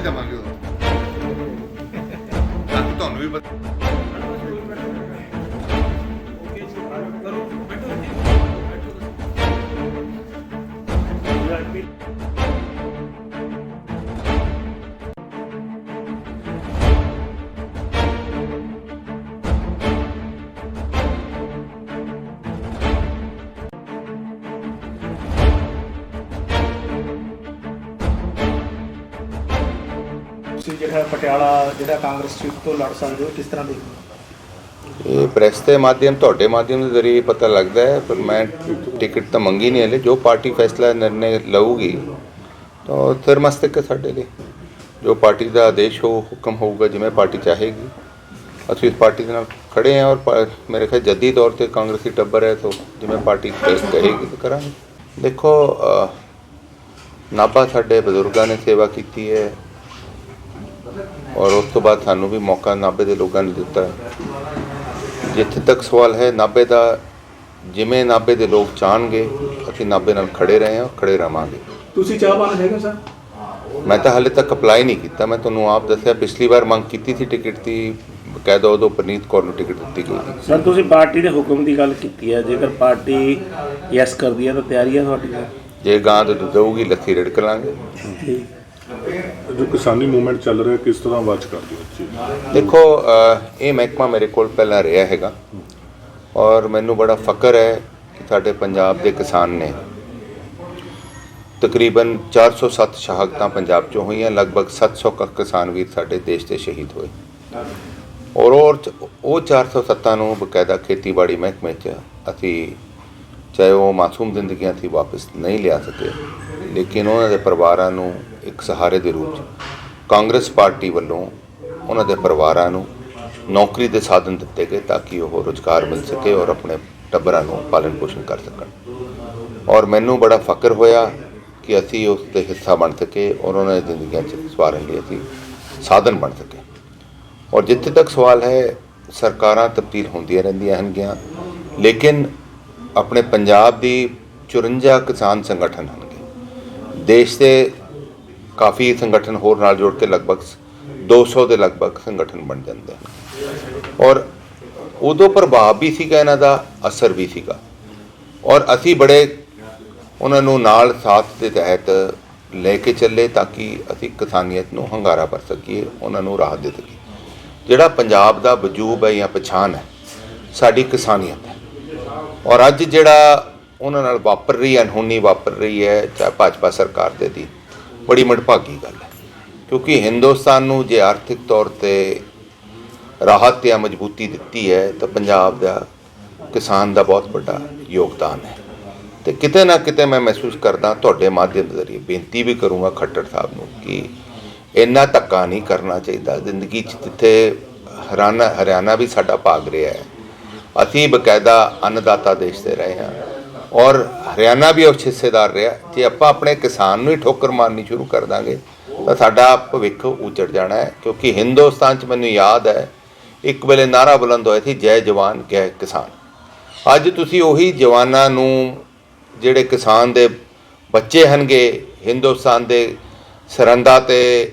Aquí te ਤੁਸੀਂ ਜਿਹੜਾ ਪਟਿਆਲਾ ਜਿਹੜਾ ਕਾਂਗਰਸ ਸੀਟ ਤੋਂ ਲੜ ਸਕਦੇ ਹੋ ਕਿਸ ਤਰ੍ਹਾਂ ਦੇਖਦੇ ਹੋ? ਇਹ ਪ੍ਰੈਸ ਦੇ ਮਾਧਿਅਮ ਤੁਹਾਡੇ ਮਾਧਿਅਮ ਦੇ ਜ਼ਰੀਏ ਪਤਾ ਲੱਗਦਾ ਹੈ ਪਰ ਮੈਂ ਟਿਕਟ ਤਾਂ ਮੰਗੀ ਨਹੀਂ ਹਲੇ। ਜੋ ਪਾਰਟੀ ਫੈਸਲਾ ਨਿਰਣੇ ਲਊਗੀ ਤਾਂ ਉਹ ਹੈ ਸਾਡੇ ਲਈ। ਜੋ ਪਾਰਟੀ ਦਾ ਆਦੇਸ਼ ਹੋ ਹੁਕਮ ਹੋਊਗਾ ਜਿਵੇਂ ਪਾਰਟੀ ਚਾਹੇਗੀ। ਅਸੀਂ ਇਸ ਪਾਰਟੀ ਦੇ ਨਾਲ ਖੜੇ ਹਾਂ ਔਰ ਮੇਰੇ ਖਿਆਲ ਜੱਦੀ ਤੌਰ ਤੇ ਕਾਂਗਰਸੀ ਟੱਬਰ ਹੈ ਤਾਂ ਜਿਵੇਂ ਪਾਰਟੀ ਕ- ਕਹੇਗੀ ਤਾਂ ਕਰਾਂਗੇ। ਦੇਖੋ ਅ, ਨਾਭਾ ਸਾਡੇ ਬਜ਼ੁਰਗਾਂ ਨੇ ਸੇਵਾ ਕੀਤੀ ਹੈ। ਔਰ ਉਸ ਤੋਂ ਬਾਅਦ ਸਾਨੂੰ ਵੀ ਮੌਕਾ ਨਾਭੇ ਦੇ ਲੋਕਾਂ ਨੇ ਦਿੱਤਾ ਹੈ। ਜਿੱਥੇ ਤੱਕ ਸਵਾਲ ਹੈ ਨਾਭੇ ਦਾ ਜਿਵੇਂ ਨਾਭੇ ਦੇ ਲੋਕ ਚਾਹਣਗੇ ਅਸੀਂ ਨਾਭੇ ਨਾਲ ਖੜੇ ਰਹੇ ਹਾਂ ਖੜੇ ਰਵਾਂਗੇ ਤੁਸੀਂ ਚਾਹਵਾਨ ਹੈਗੇ ਸਰ? ਮੈਂ ਤਾਂ ਹਾਲੇ ਤੱਕ ਅਪਲਾਈ ਨਹੀਂ ਕੀਤਾ। ਮੈਂ ਤੁਹਾਨੂੰ ਆਪ ਦੱਸਿਆ ਪਿਛਲੀ ਵਾਰ ਮੰਗ ਕੀਤੀ ਸੀ ਟਿਕਟ ਦੀ ਬਕਾਇਦਾ ਉਦੋਂ ਪ੍ਰਨੀਤ ਕੌਰ ਨੂੰ ਟਿਕਟ ਦਿੱਤੀ ਗਈ ਸਰ ਤੁਸੀਂ ਪਾਰਟੀ ਦੇ ਹੁਕਮ ਦੀ ਗੱਲ ਕੀਤੀ ਹੈ। ਜੇਕਰ ਪਾਰਟੀ ਯੈਸ ਕਰਦੀ ਹੈ ਤਾਂ ਤਿਆਰੀ ਹੈ ਤੁਹਾਡੀ? ਜੇ ਗਾਂ ਤੋਂ ਦਊਗੀ ਲੱਥੀ ਰਿੜਕ ਲਾਂਗੇ। ਜੋ ਕਿਸਾਨੀ ਮੂਵਮੈਂਟ ਚੱਲ ਰਿਹਾ, ਕਿਸ ਤਰ੍ਹਾਂ ਵਾਚ ਕਰਦੇ ਹੋ ਜੀ ਦੇਖੋ ਇਹ ਮਹਿਕਮਾ ਮੇਰੇ ਕੋਲ ਪਹਿਲਾਂ ਰਿਹਾ ਹੈਗਾ ਔਰ ਮੈਨੂੰ ਬੜਾ ਫਕਰ ਹੈ ਕਿ ਸਾਡੇ ਪੰਜਾਬ ਦੇ ਕਿਸਾਨ ਨੇ ਤਕਰੀਬਨ 407 ਸ਼ਹਾਦਤਾਂ ਪੰਜਾਬ ਚੋਂ ਹੋਈਆਂ, ਲਗਭਗ 700 ਕ ਕਿਸਾਨ ਵੀਰ ਸਾਡੇ ਦੇਸ਼ ਦੇ ਸ਼ਹੀਦ ਹੋਏ। ਔਰ ਉਹ ਉਹ 407 ਨੂੰ ਬਕਾਇਦਾ ਖੇਤੀਬਾੜੀ ਮਹਿਕਮੇ 'ਚ ਅਸੀਂ ਚਾਹੇ ਉਹ ਮਾਸੂਮ ਜ਼ਿੰਦਗੀਆਂ ਸੀ ਵਾਪਸ ਨਹੀਂ ਲਿਆ ਸਕੇ, ਲੇਕਿਨ ਉਹਨਾਂ ਦੇ ਪਰਿਵਾਰਾਂ ਨੂੰ ਇੱਕ ਸਹਾਰੇ ਦੇ ਰੂਪ 'ਚ। ਕਾਂਗਰਸ ਪਾਰਟੀ ਵੱਲੋਂ ਉਹਨਾਂ ਦੇ ਪਰਿਵਾਰਾਂ ਨੂੰ ਨੌਕਰੀ ਦੇ ਸਾਧਨ ਦਿੱਤੇ ਗਏ ਤਾਂ ਕਿ ਉਹ ਰੁਜ਼ਗਾਰ ਮਿਲ ਸਕੇ ਔਰ ਆਪਣੇ ਟੱਬਰਾਂ ਨੂੰ ਪਾਲਣ ਪੋਸ਼ਣ ਕਰ ਸਕਣ। ਔਰ ਮੈਨੂੰ ਬੜਾ ਫਕਰ ਹੋਇਆ ਕਿ ਅਸੀਂ ਉਸ ਦੇ ਹਿੱਸਾ ਬਣ ਸਕੇ ਔਰ ਉਹਨਾਂ ਦੀ ਜ਼ਿੰਦਗੀਆਂ 'ਚ ਸਵਾਰਨ ਲਈ ਅਸੀਂ ਸਾਧਨ ਬਣ ਸਕੇ। ਔਰ ਜਿੱਥੇ ਤੱਕ ਸਵਾਲ ਹੈ, ਸਰਕਾਰਾਂ ਤਬਦੀਲ ਹੁੰਦੀਆਂ ਰਹਿੰਦੀਆਂ ਹਨਗੀਆਂ ਲੇਕਿਨ ਆਪਣੇ ਪੰਜਾਬ ਦੀ 54 ਕਿਸਾਨ ਸੰਗਠਨ ਹਨਗੇ ਦੇਸ਼ ਦੇ ਕਾਫੀ ਸੰਗਠਨ ਹੋਰ ਨਾਲ ਜੋੜ ਕੇ ਲਗਭਗ 200 ਦੇ ਲਗਭਗ ਸੰਗਠਨ ਬਣ ਜਾਂਦੇ ਹਨ। ਔਰ ਉਦੋਂ ਪ੍ਰਭਾਵ ਵੀ ਸੀਗਾ ਇਹਨਾਂ ਦਾ, ਅਸਰ ਵੀ ਸੀਗਾ। ਔਰ ਅਸੀਂ ਬੜੇ ਉਹਨਾਂ ਨੂੰ ਨਾਲ ਸਾਥ ਦੇ ਤਹਿਤ ਲੈ ਕੇ ਚੱਲੇ ਤਾਂ ਕਿ ਅਸੀਂ ਕਿਸਾਨੀਅਤ ਨੂੰ ਹੰਗਾਰਾ ਭਰ ਸਕੀਏ, ਉਹਨਾਂ ਨੂੰ ਰਾਹਤ ਦੇ ਸਕੀਏ। ਜਿਹੜਾ ਪੰਜਾਬ ਦਾ ਵਜੂਬ ਹੈ ਜਾਂ ਪਛਾਣ ਹੈ, ਸਾਡੀ ਕਿਸਾਨੀਅਤ ਹੈ। ਔਰ ਅੱਜ ਜਿਹੜਾ ਉਹਨਾਂ ਨਾਲ ਵਾਪਰ ਰਹੀ ਹੈ ਵਾਪਰ ਰਹੀ ਹੈ, ਚਾਹੇ ਭਾਜਪਾ ਸਰਕਾਰ ਦੇ ਦੀ ਬੜੀ ਮੰਦਭਾਗੀ ਗੱਲ ਹੈ। ਕਿਉਂਕਿ ਹਿੰਦੁਸਤਾਨ ਨੂੰ ਜੇ ਆਰਥਿਕ ਤੌਰ ਤੇ ਰਾਹਤ ਜਾਂ ਮਜ਼ਬੂਤੀ ਦਿੱਤੀ ਹੈ, ਤਾਂ ਪੰਜਾਬ ਦਾ ਕਿਸਾਨ ਦਾ ਬਹੁਤ ਵੱਡਾ ਯੋਗਦਾਨ ਹੈ। ਤੇ ਕਿਤੇ ਨਾ ਕਿਤੇ ਮੈਂ ਮਹਿਸੂਸ ਕਰਦਾ, ਤੁਹਾਡੇ ਮਾਧਿਅਮ ਦੇ ਜ਼ਰੀਏ ਬੇਨਤੀ ਵੀ ਕਰੂੰਗਾ ਖੱਟਰ ਸਾਹਿਬ ਨੂੰ ਕਿ ਇੰਨਾ ਧੱਕਾ ਨਹੀਂ ਕਰਨਾ ਚਾਹੀਦਾ। ਜ਼ਿੰਦਗੀ 'ਚ ਜਿੱਥੇ ਹਰਿਆਣਾ ਹਰਿਆਣਾ ਵੀ ਸਾਡਾ ਭਾਗ ਰਿਹਾ ਹੈ, ਅਸੀਂ ਬਕਾਇਦਾ ਅੰਨਦਾਤਾ ਦੇਸ਼ ਦੇ ਰਹੇ ਹਾਂ। ਔਰ ਹਰਿਆਣਾ ਵੀ ਉਸ ਹਿੱਸੇਦਾਰ ਰਿਹਾ। ਜੇ ਆਪਾਂ ਆਪਣੇ ਕਿਸਾਨ ਨੂੰ ਹੀ ਠੋਕਰ ਮਾਰਨੀ ਸ਼ੁਰੂ ਕਰ ਦਾਂਗੇ, ਤਾਂ ਸਾਡਾ ਭਵਿੱਖ ਉਜੜ ਜਾਣਾ ਹੈ। ਕਿਉਂਕਿ ਹਿੰਦੁਸਤਾਨ 'ਚ ਮੈਨੂੰ ਯਾਦ ਹੈ, ਇੱਕ ਵੇਲੇ ਨਾਰਾ ਬੁਲੰਦ ਹੋਇਆ ਸੀ, ਜੈ ਜਵਾਨ ਜੈ ਕਿਸਾਨ। ਅੱਜ ਤੁਸੀਂ ਉਹੀ ਜਵਾਨਾਂ ਨੂੰ, ਜਿਹੜੇ ਕਿਸਾਨ ਦੇ ਬੱਚੇ ਹਨਗੇ, ਹਿੰਦੁਸਤਾਨ ਦੇ ਸਰਹੰਦਾਂ ਤੇ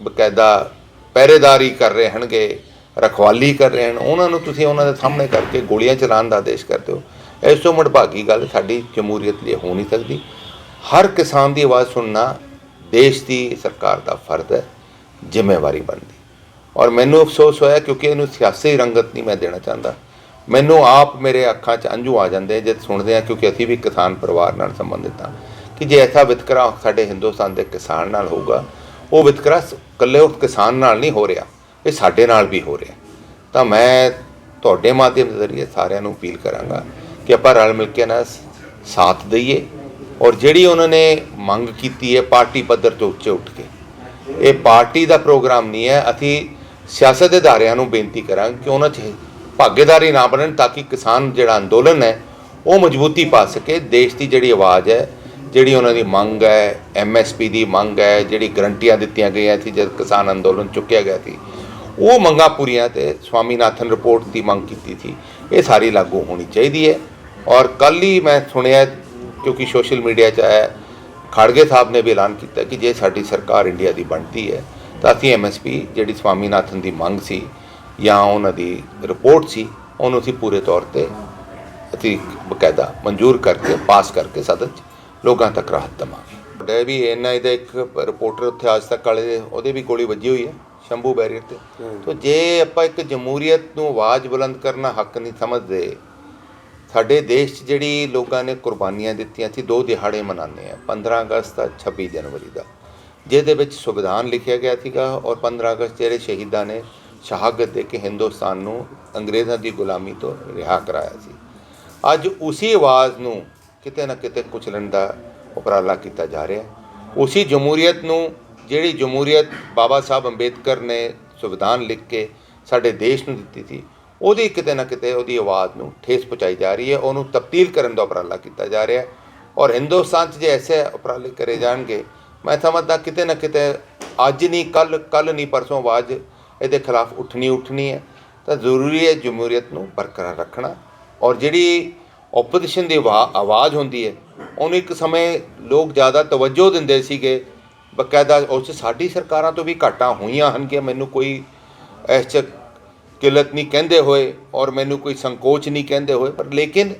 ਬਕਾਇਦਾ ਪਹਿਰੇਦਾਰੀ ਕਰ ਰਹੇ ਹਨਗੇ, ਰਖਵਾਲੀ ਕਰ ਰਹੇ ਹਨ, ਉਹਨਾਂ ਨੂੰ ਤੁਸੀਂ ਉਹਨਾਂ ਦੇ ਸਾਹਮਣੇ ਕਰਕੇ ਗੋਲੀਆਂ ਚਲਾਉਣ ਦਾ ਆਦੇਸ਼ ਕਰਦੇ ਹੋ। ਇਸ ਤੋਂ ਮੜਭਾਗੀ ਗੱਲ ਸਾਡੀ ਜਮਹੂਰੀਅਤ ਲਈ ਹੋ ਨਹੀਂ ਸਕਦੀ। ਹਰ ਕਿਸਾਨ ਦੀ ਆਵਾਜ਼ ਸੁਣਨਾ ਦੇਸ਼ ਦੀ ਸਰਕਾਰ ਦਾ ਫਰਜ਼ ਹੈ, ਜ਼ਿੰਮੇਵਾਰੀ ਬਣਦੀ। ਔਰ ਮੈਨੂੰ ਅਫਸੋਸ ਹੋਇਆ ਕਿਉਂਕਿ ਇਹਨੂੰ ਸਿਆਸੀ ਰੰਗਤ ਨਹੀਂ ਮੈਂ ਦੇਣਾ ਚਾਹੁੰਦਾ। ਮੈਨੂੰ ਆਪ ਮੇਰੇ ਅੱਖਾਂ 'ਚ ਅੰਝੂ ਆ ਜਾਂਦੇ ਜਦ ਸੁਣਦੇ ਆ ਕਿਉਂਕਿ ਅਸੀਂ ਵੀ ਕਿਸਾਨ ਪਰਿਵਾਰ ਨਾਲ ਸੰਬੰਧਿਤ ਹਾਂ। ਕਿ ਜੇ ਐਸਾ ਵਿਤਕਰਾ ਸਾਡੇ ਹਿੰਦੁਸਤਾਨ ਦੇ ਕਿਸਾਨ ਨਾਲ ਹੋਊਗਾ, ਉਹ ਵਿਤਕਰਾ ਇਕੱਲੇ ਉਸ ਕਿਸਾਨ ਨਾਲ ਨਹੀਂ ਹੋ ਰਿਹਾ, ਇਹ ਸਾਡੇ ਨਾਲ ਵੀ ਹੋ ਰਿਹਾ। ਤਾਂ ਮੈਂ ਤੁਹਾਡੇ ਮਾਧਿਅਮ ਦੇ ਜ਼ਰੀਏ ਸਾਰਿਆਂ ਨੂੰ ਅਪੀਲ ਕਰਾਂਗਾ ਕਿ ਆਪਾਂ ਰਲ ਮਿਲ ਕੇ ਨਾ ਸਾਥ ਦਈਏ। ਔਰ ਜਿਹੜੀ ਉਹਨਾਂ ਨੇ ਮੰਗ ਕੀਤੀ ਹੈ ਪਾਰਟੀ ਪੱਧਰ ਤੋਂ ਉੱਚੇ ਉੱਠ ਕੇ। ਇਹ ਪਾਰਟੀ ਦਾ ਪ੍ਰੋਗਰਾਮ ਨਹੀਂ ਹੈ। ਅਸੀਂ ਸਿਆਸਤ ਦੇ ਅਦਾਰਿਆਂ ਨੂੰ ਬੇਨਤੀ ਕਰਾਂਗੇ ਕਿ ਉਹਨਾਂ 'ਚ ਭਾਗੀਦਾਰੀ ਨਾ ਬਣਨ ਤਾਂ ਕਿ ਕਿਸਾਨ ਜਿਹੜਾ ਅੰਦੋਲਨ ਹੈ, ਉਹ ਮਜ਼ਬੂਤੀ ਪਾ ਸਕੇ। ਦੇਸ਼ ਦੀ ਜਿਹੜੀ ਆਵਾਜ਼ ਹੈ, ਜਿਹੜੀ ਉਹਨਾਂ ਦੀ ਮੰਗ ਹੈ ਐਮਐਸਪੀ ਦੀ ਮੰਗ ਹੈ, ਜਿਹੜੀ ਗਰੰਟੀਆਂ ਦਿੱਤੀਆਂ ਗਈਆਂ ਸੀ ਜਦ ਕਿਸਾਨ ਅੰਦੋਲਨ ਚੁੱਕਿਆ ਗਿਆ ਸੀ, ਉਹ ਮੰਗਾਂ ਪੂਰੀਆਂ ਤੇ ਸਵਾਮੀਨਾਥਨ ਰਿਪੋਰਟ ਦੀ ਮੰਗ ਕੀਤੀ ਸੀ। ਇਹ ਸਾਰੀ ਲਾਗੂ ਹੋਣੀ ਚਾਹੀਦੀ ਹੈ। ਔਰ ਕੱਲ ਹੀ ਮੈਂ ਸੁਣਿਆ ਕਿਉਂਕਿ ਸੋਸ਼ਲ ਮੀਡੀਆ 'ਚ ਆਇਆ ਖੜਗੇ ਸਾਹਿਬ ਨੇ ਵੀ ਐਲਾਨ ਕੀਤਾ ਕਿ ਜੇ ਸਾਡੀ ਸਰਕਾਰ ਇੰਡੀਆ ਦੀ ਬਣਦੀ ਹੈ ਤਾਂ ਅਸੀਂ ਐਮਐਸਪੀ ਜਿਹੜੀ ਸਵਾਮੀਨਾਥਨ ਦੀ ਮੰਗ ਸੀ ਜਾਂ ਉਹਨਾਂ ਦੀ ਰਿਪੋਰਟ ਸੀ ਉਹਨੂੰ ਅਸੀਂ ਪੂਰੇ ਤੌਰ ਤੇ ਅਸੀਂ ਬਕਾਇਦਾ ਮਨਜ਼ੂਰ ਕਰਕੇ ਪਾਸ ਕਰਕੇ ਸਦਨ 'ਚ ਲੋਕਾਂ ਤੱਕ ਰਾਹਤ ਦੇਵਾਂਗੇ। ਤੁਹਾਡੇ ਵੀ ਐਨਆਈ ਦਾ ਇੱਕ ਰਿਪੋਰਟਰ ਉੱਥੇ ਅੱਜ ਤੱਕ ਵਾਲੇ ਉਹਦੇ ਵੀ ਗੋਲੀ ਵੱਜੀ ਹੋਈ ਹੈ ਸ਼ੰਭੂ ਬੈਰੀਅਰ ਤੇ। ਤੋਂ ਜੇ ਆਪਾਂ ਇੱਕ ਜਮਹੂਰੀਅਤ ਨੂੰ ਆਵਾਜ਼ ਬੁਲੰਦ ਕਰਨਾ ਹੱਕ ਨਹੀਂ ਸਮਝਦੇ ਸਾਡੇ ਦੇਸ਼ 'ਚ ਜਿਹੜੀ ਲੋਕਾਂ ਨੇ ਕੁਰਬਾਨੀਆਂ ਦਿੱਤੀਆਂ ਸੀ, ਦੋ ਦਿਹਾੜੇ ਮਨਾਉਂਦੇ ਆ 15 ਅਗਸਤ ਦਾ 26 ਜਨਵਰੀ ਦਾ। ਜਿਹਦੇ ਵਿੱਚ ਸੰਵਿਧਾਨ ਲਿਖਿਆ ਗਿਆ ਸੀਗਾ ਔਰ 15 ਅਗਸਤ ਜਿਹੜੇ ਸ਼ਹੀਦਾਂ ਨੇ, ਸ਼ਹਾਦਤ ਦੇ ਕੇ ਹਿੰਦੁਸਤਾਨ ਨੂੰ ਅੰਗਰੇਜ਼ਾਂ ਦੀ ਗੁਲਾਮੀ ਤੋਂ ਰਿਹਾ ਕਰਾਇਆ ਸੀ। ਅੱਜ ਉਸੇ ਆਵਾਜ਼ ਨੂੰ ਕਿਤੇ ਨਾ ਕਿਤੇ ਕੁਚਲਣ ਦਾ ਉਪਰਾਲਾ ਕੀਤਾ ਜਾ ਰਿਹਾ। ਹੈ ਉਸੇ ਜਮਹੂਰੀਅਤ ਨੂੰ, ਜਿਹੜੀ ਜਮਹੂਰੀਅਤ ਬਾਬਾ ਸਾਹਿਬ ਅੰਬੇਦਕਰ ਨੇ ਸੰਵਿਧਾਨ ਲਿਖ ਕੇ ਸਾਡੇ ਦੇਸ਼ ਨੂੰ ਦਿੱਤੀ ਸੀ ਉਹਦੀ ਕਿਤੇ ਨਾ ਕਿਤੇ ਉਹਦੀ ਆਵਾਜ਼ ਨੂੰ ਠੇਸ ਪਹੁੰਚਾਈ ਜਾ ਰਹੀ ਹੈ, ਉਹਨੂੰ ਤਬਦੀਲ ਕਰਨ ਦਾ ਉਪਰਾਲਾ ਕੀਤਾ ਜਾ ਰਿਹਾ ਹੈ। ਔਰ ਹਿੰਦੁਸਤਾਨ 'ਚ ਜੇ ਐਸੇ ਉਪਰਾਲੇ ਕਰੇ ਜਾਣਗੇ, ਮੈਂ ਸਮਝਦਾ ਕਿਤੇ ਨਾ ਕਿਤੇ ਅੱਜ ਨਹੀਂ ਕੱਲ ਕੱਲ ਨਹੀਂ, ਪਰਸੋਂ ਆਵਾਜ਼ ਇਹਦੇ ਖਿਲਾਫ ਉੱਠਣੀ ਉੱਠਣੀ ਹੈ। ਤਾਂ ਜ਼ਰੂਰੀ ਹੈ ਜਮਹੂਰੀਅਤ ਨੂੰ ਬਰਕਰਾਰ ਰੱਖਣਾ। ਔਰ ਜਿਹੜੀ ਆਪੋਜੀਸ਼ਨ ਦੀ ਆਵਾ- ਆਵਾਜ਼ ਹੁੰਦੀ ਹੈ, ਉਹਨੂੰ ਇੱਕ ਸਮੇਂ ਲੋਕ ਜ਼ਿਆਦਾ ਤਵੱਜੋ ਦਿੰਦੇ ਸੀਗੇ, ਬਕਾਇਦਾ ਉਸ 'ਚ ਸਾਡੀ ਸਰਕਾਰਾਂ ਤੋਂ ਵੀ ਘਾਟਾਂ ਹੋਈਆਂ ਹਨ ਕਿ ਮੈਨੂੰ ਕੋਈ ਇਸ 'ਚ ਕਿਲਤ ਨਹੀਂ ਕਹਿੰਦੇ ਹੋਏ ਔਰ ਮੈਨੂੰ ਕੋਈ ਸੰਕੋਚ ਨਹੀਂ ਕਹਿੰਦੇ ਹੋਏ। ਪਰ ਲੇਕਿਨ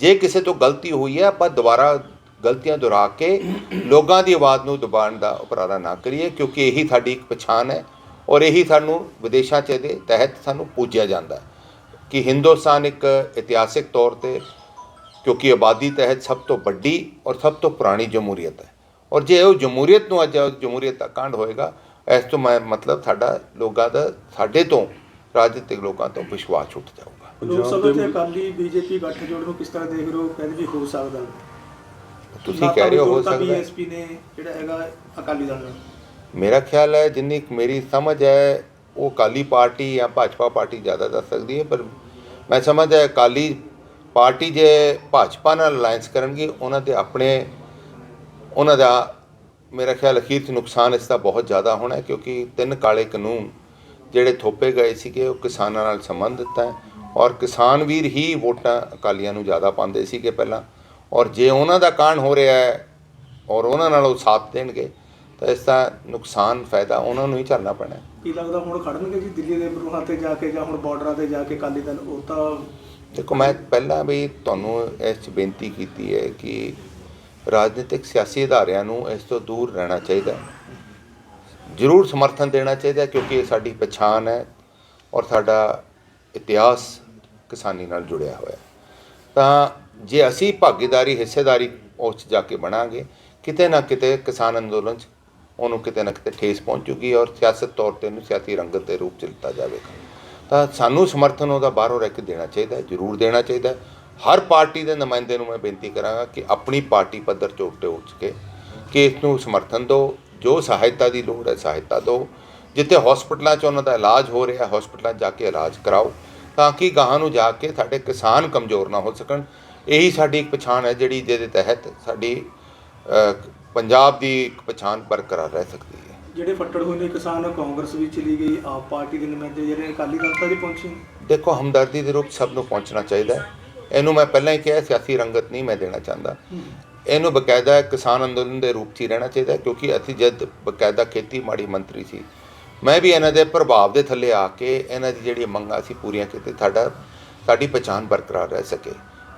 ਜੇ ਕਿਸੇ ਤੋਂ ਗਲਤੀ ਹੋਈ ਹੈ, ਆਪਾਂ ਦੁਬਾਰਾ ਗਲਤੀਆਂ ਦੁਹਰਾ ਕੇ ਲੋਕਾਂ ਦੀ ਆਵਾਜ਼ ਨੂੰ ਦਬਾਉਣ ਦਾ ਉਪਰਾਲਾ ਨਾ ਕਰੀਏ, ਕਿਉਂਕਿ ਇਹੀ ਸਾਡੀ ਇੱਕ ਪਛਾਣ ਹੈ ਔਰ ਇਹੀ ਸਾਨੂੰ ਵਿਦੇਸ਼ਾਂ 'ਚ ਦੇ ਤਹਿਤ ਸਾਨੂੰ ਪੂਜਿਆ ਜਾਂਦਾ ਕਿ ਹਿੰਦੁਸਤਾਨ ਇੱਕ ਇਤਿਹਾਸਿਕ ਤੌਰ ਤੇ ਕਿਉਂਕਿ ਆਬਾਦੀ ਤਹਿਤ ਸਭ ਤੋਂ ਵੱਡੀ ਔਰ ਸਭ ਤੋਂ ਪੁਰਾਣੀ ਜਮਹੂਰੀਅਤ ਹੈ। ਔਰ ਜੇ ਉਹ ਜਮਹੂਰੀਅਤ ਨੂੰ ਅੱਜ ਜਮਹੂਰੀਅਤ ਦਾ ਕਾਂਡ ਹੋਏਗਾ, ਇਸ ਤੋਂ ਮੈਂ ਮਤਲਬ ਸਾਡਾ ਲੋਕਾਂ ਦਾ ਸਾਡੇ ਤੋਂ ਰਾਜਨੀਤਿਕ ਲੋਕਾਂ ਤੋਂ ਵਿਸ਼ਵਾਸ ਉੱਠ ਜਾਊਗਾ। ਲੋਕ ਪੰਜਾਬ ਸਭਾ ਦੇ ਤੇ ਅਕਾਲੀ ਬੀਜੇਪੀ ਗੱਠਜੋੜ ਨੂੰ ਕਿਸ ਤਰ੍ਹਾਂ ਦੇਖ ਰਹੇ ਹੋ? ਕਹਿੰਦੇ ਵੀ ਹੋ ਸਕਦਾ ਤੁਸੀਂ ਕਹਿ ਰਹੇ ਹੋ ਹੋ ਸਕਦਾ। ਬੀਐਸਪੀ ਨੇ ਜਿਹੜਾ ਹੈਗਾ ਅਕਾਲੀ ਦਲ ਨਾਲ ਮੇਰਾ ਖਿਆਲ ਹੈ ਜਿੰਨੀ ਮੇਰੀ ਸਮਝ ਹੈ ਉਹ ਅਕਾਲੀ ਪਾਰਟੀ ਜਾਂ ਭਾਜਪਾ ਪਾਰਟੀ ਜ਼ਿਆਦਾ ਦੱਸ ਸਕਦੀ ਹੈ ਪਰ ਮੈਂ ਸਮਝਦਾ ਅਕਾਲੀ ਪਾਰਟੀ ਜੇ ਭਾਜਪਾ ਨਾਲ ਅਲਾਈਅੰਸ ਕਰਨਗੇ ਉਹਨਾਂ ਦੇ ਆਪਣੇ ਉਹਨਾਂ ਦਾ ਮੇਰਾ ਖਿਆਲ ਅਖੀਰ 'ਚ ਨੁਕਸਾਨ ਇਸ ਦਾ ਬਹੁਤ ਜ਼ਿਆਦਾ ਹੋਣਾ ਹੈ ਕਿਉਂਕਿ ਤਿੰਨ ਕਾਲੇ ਕਾਨੂੰਨ ਜਿਹੜੇ ਥੋਪੇ ਗਏ ਸੀਗੇ ਉਹ ਕਿਸਾਨਾਂ ਨਾਲ ਸੰਬੰਧਿਤ ਹੈ। ਔਰ ਕਿਸਾਨ ਵੀਰ ਹੀ ਵੋਟਾਂ ਅਕਾਲੀਆਂ ਨੂੰ ਜ਼ਿਆਦਾ ਪਾਉਂਦੇ ਸੀਗੇ ਪਹਿਲਾਂ। ਔਰ ਜੇ ਉਹਨਾਂ ਦਾ ਕਾਂਡ ਹੋ ਰਿਹਾ ਹੈ ਔਰ ਉਹਨਾਂ ਨਾਲ ਉਹ ਸਾਥ ਦੇਣਗੇ ਤਾਂ ਇਸ ਦਾ ਨੁਕਸਾਨ ਫਾਇਦਾ ਉਹਨਾਂ ਨੂੰ ਹੀ ਝੱਲਣਾ ਪੈਣਾ ਕੀ ਲੱਗਦਾ ਹੁਣ ਖੜਨਗੇ ਜੀ ਦਿੱਲੀ ਦੇ ਬਰੂਹਾਂ ਤੇ ਜਾ ਕੇ ਜਾਂ ਹੁਣ ਬਾਰਡਰਾਂ ਤੇ ਜਾ ਕੇ ਅਕਾਲੀ ਦਲ ਉਹ ਤਾਂ ਦੇਖੋ ਮੈਂ ਪਹਿਲਾਂ ਵੀ ਤੁਹਾਨੂੰ ਇਸ 'ਚ ਬੇਨਤੀ ਕੀਤੀ ਹੈ ਕਿ ਰਾਜਨੀਤਿਕ ਸਿਆਸੀ ਅਦਾਰਿਆਂ ਨੂੰ ਇਸ ਤੋਂ ਦੂਰ ਰਹਿਣਾ ਚਾਹੀਦਾ ਹੈ। ਜ਼ਰੂਰ ਸਮਰਥਨ ਦੇਣਾ ਚਾਹੀਦਾ ਕਿਉਂਕਿ ਇਹ ਸਾਡੀ ਪਛਾਣ ਹੈ ਔਰ ਸਾਡਾ ਇਤਿਹਾਸ ਕਿਸਾਨੀ ਨਾਲ ਜੁੜਿਆ ਹੋਇਆ ਤਾਂ ਜੇ ਅਸੀਂ ਭਾਗੀਦਾਰੀ, ਹਿੱਸੇਦਾਰੀ ਉਸ 'ਚ ਜਾ ਕੇ ਬਣਾਂਗੇ, ਕਿਤੇ ਨਾ ਕਿਤੇ ਕਿਸਾਨ ਅੰਦੋਲਨ 'ਚ ਉਹਨੂੰ ਕਿਤੇ ਨਾ ਕਿਤੇ ਠੇਸ ਪਹੁੰਚੂਗੀ ਔਰ ਸਿਆਸਤ ਤੌਰ ਤੇ ਉਹਨੂੰ ਸਿਆਸੀ ਰੰਗਤ ਦੇ ਰੂਪ 'ਚ ਲਿੱਤਾ ਜਾਵੇਗਾ। ਤਾਂ ਸਾਨੂੰ ਸਮਰਥਨ ਉਹਦਾ ਬਾਹਰੋਂ ਰਹਿ ਕੇ ਦੇਣਾ ਚਾਹੀਦਾ ਜ਼ਰੂਰ ਦੇਣਾ ਚਾਹੀਦਾ ਹਰ ਪਾਰਟੀ ਦੇ ਨੁਮਾਇੰਦੇ ਨੂੰ ਮੈਂ ਬੇਨਤੀ ਕਰਾਂਗਾ ਕਿ ਆਪਣੀ ਪਾਰਟੀ ਪੱਧਰ ਤੇ ਉੱਤੇ ਉੱਠ ਕੇ, ਕਿ ਇਸ ਨੂੰ ਸਮਰਥਨ ਦਿਓ ਜੋ ਸਹਾਇਤਾ ਦੀ ਲੋੜ ਹੈ ਸਹਾਇਤਾ ਦਿਓ। ਜਿੱਥੇ ਹਸਪੀਟਲਾਂ 'ਚ ਉਹਨਾਂ ਦਾ ਇਲਾਜ ਹੋ ਰਿਹਾ ਹਸਪੀਟਲਾਂ 'ਚ ਜਾ ਕੇ ਇਲਾਜ ਕਰਾਓ ਤਾਂ ਕਿ ਗਾਹਾਂ ਨੂੰ ਜਾ ਕੇ ਸਾਡੇ ਕਿਸਾਨ ਕਮਜ਼ੋਰ ਨਾ ਹੋ ਸਕਣ। ਇਹੀ ਸਾਡੀ ਇੱਕ ਪਛਾਣ ਹੈ ਜਿਹੜੀ ਜਿਹਦੇ ਤਹਿਤ ਸਾਡੀ ਪੰਜਾਬ ਦੀ ਇੱਕ ਪਛਾਣ ਬਰਕਰਾਰ ਰਹਿ ਸਕਦੀ ਹੈ। ਜਿਹੜੇ ਫੱਟੜ ਹੋਏ ਨੇ ਕਿਸਾਨ ਕਾਂਗਰਸ ਵੀ ਚਲੀ ਗਈ ਆਪ ਪਾਰਟੀ ਦੇ ਨੁਮਾਇੰਦੇ ਜਿਹੜੇ ਅਕਾਲੀ ਦਲ ਤੱਕ ਪਹੁੰਚੇ। ਦੇਖੋ ਹਮਦਰਦੀ ਦੇ ਰੂਪ ਸਭ ਨੂੰ ਪਹੁੰਚਣਾ ਚਾਹੀਦਾ ਹੈ। ਇਹਨੂੰ ਮੈਂ ਪਹਿਲਾਂ ਹੀ ਕਿਹਾ ਸਿਆਸੀ ਰੰਗਤ ਨਹੀਂ ਮੈਂ ਦੇਣਾ ਚਾਹੁੰਦਾ। ਇਹਨੂੰ ਬਕਾਇਦਾ ਕਿਸਾਨ ਅੰਦੋਲਨ ਦੇ ਰੂਪ 'ਚ ਹੀ ਰਹਿਣਾ ਚਾਹੀਦਾ ਕਿਉਂਕਿ ਅਸੀਂ ਜਦ ਬਕਾਇਦਾ ਖੇਤੀਬਾੜੀ ਮੰਤਰੀ ਸੀ। ਮੈਂ ਵੀ ਇਹਨਾਂ ਦੇ ਪ੍ਰਭਾਵ ਦੇ ਥੱਲੇ ਆ ਕੇ ਇਹਨਾਂ ਦੀ ਜਿਹੜੀ ਮੰਗਾਂ ਸੀ ਪੂਰੀਆਂ ਕੀਤੇ ਸਾਡਾ ਸਾਡੀ ਪਛਾਣ ਬਰਕਰਾਰ ਰਹਿ ਸਕੇ।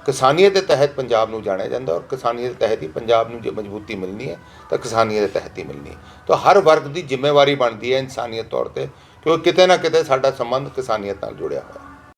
ਕਿਸਾਨੀਅਤ ਦੇ ਤਹਿਤ ਪੰਜਾਬ ਨੂੰ ਜਾਣਿਆ ਜਾਂਦਾ ਔਰ ਕਿਸਾਨੀਅਤ ਦੇ ਤਹਿਤ ਹੀ ਪੰਜਾਬ ਨੂੰ ਜੇ ਮਜ਼ਬੂਤੀ ਮਿਲਣੀ ਹੈ, ਤਾਂ ਕਿਸਾਨੀਅਤ ਦੇ ਤਹਿਤ ਹੀ ਮਿਲਣੀ ਹੈ। ਤਾਂ ਹਰ ਵਰਗ ਦੀ ਜ਼ਿੰਮੇਵਾਰੀ ਬਣਦੀ ਹੈ ਇਨਸਾਨੀਅਤ ਤੌਰ ਤੇ, ਕਿਉਂਕਿ ਕਿਤੇ ਨਾ ਕਿਤੇ ਸਾਡਾ ਸੰਬੰਧ ਕਿਸਾਨੀਅਤ ਨਾਲ ਜੁੜਿਆ ਹੋਇਆ ਹੈ।